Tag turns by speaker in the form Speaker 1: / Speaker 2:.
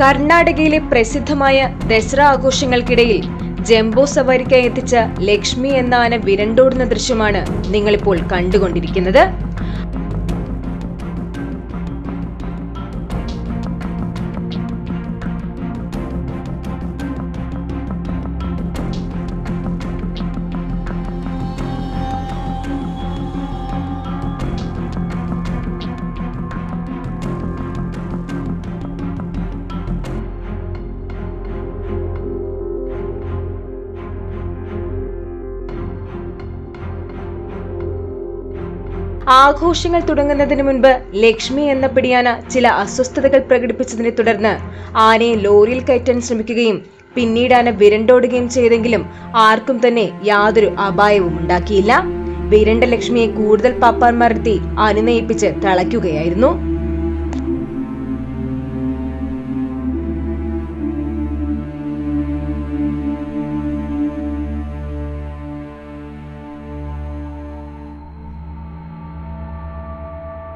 Speaker 1: കർണാടകയിലെ പ്രസിദ്ധമായ ദസറ ആഘോഷങ്ങൾക്കിടയിൽ ജംബോ സവാരിക്കായി എത്തിച്ച ലക്ഷ്മി എന്ന ആന വിരണ്ടോടുന്ന ദൃശ്യമാണ് നിങ്ങളിപ്പോൾ കണ്ടുകൊണ്ടിരിക്കുന്നത്. ആഘോഷങ്ങൾ തുടങ്ങുന്നതിന് മുൻപ് ലക്ഷ്മി എന്ന പിടിയാന ചില അസ്വസ്ഥതകൾ പ്രകടിപ്പിച്ചതിനെ തുടർന്ന് ആനയെ ലോറിയിൽ കയറ്റാൻ ശ്രമിക്കുകയും പിന്നീട് ആന വിരണ്ടോടുകയും ചെയ്തെങ്കിലും ആർക്കും തന്നെ യാതൊരു അപായവും ഉണ്ടാക്കിയില്ല. വിരണ്ട ലക്ഷ്മിയെ കൂടുതൽ പാപ്പാന്മാരെത്തി അനുനയിപ്പിച്ച് തളയ്ക്കുകയായിരുന്നു.